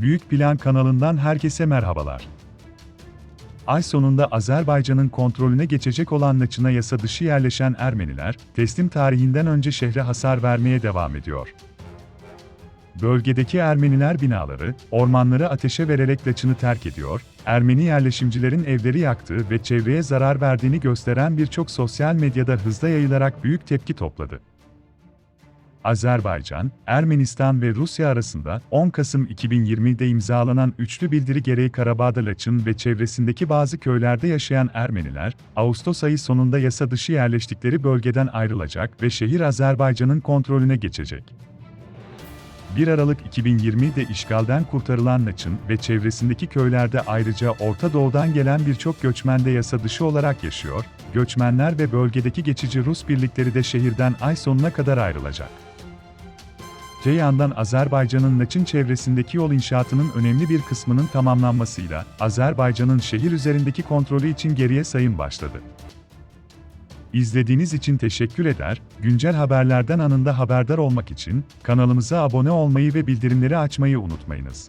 Büyük Plan kanalından herkese merhabalar. Ay sonunda Azerbaycan'ın kontrolüne geçecek olan Laçın'a yasa dışı yerleşen Ermeniler, teslim tarihinden önce şehre hasar vermeye devam ediyor. Bölgedeki Ermeniler binaları, ormanları ateşe vererek Laçın'ı terk ediyor, Ermeni yerleşimcilerin evleri yaktığı ve çevreye zarar verdiğini gösteren birçok sosyal medyada hızla yayılarak büyük tepki topladı. Azerbaycan, Ermenistan ve Rusya arasında 10 Kasım 2020'de imzalanan üçlü bildiri gereği Karabağ'da Laçın ve çevresindeki bazı köylerde yaşayan Ermeniler, Ağustos ayı sonunda yasa dışı yerleştikleri bölgeden ayrılacak ve şehir Azerbaycan'ın kontrolüne geçecek. 1 Aralık 2020'de işgalden kurtarılan Laçın ve çevresindeki köylerde ayrıca Orta Doğu'dan gelen birçok göçmen de yasa dışı olarak yaşıyor, göçmenler ve bölgedeki geçici Rus birlikleri de şehirden ay sonuna kadar ayrılacak. Öte yandan Azerbaycan'ın Laçın çevresindeki yol inşaatının önemli bir kısmının tamamlanmasıyla, Azerbaycan'ın şehir üzerindeki kontrolü için geriye sayım başladı. İzlediğiniz için teşekkür eder, güncel haberlerden anında haberdar olmak için kanalımıza abone olmayı ve bildirimleri açmayı unutmayınız.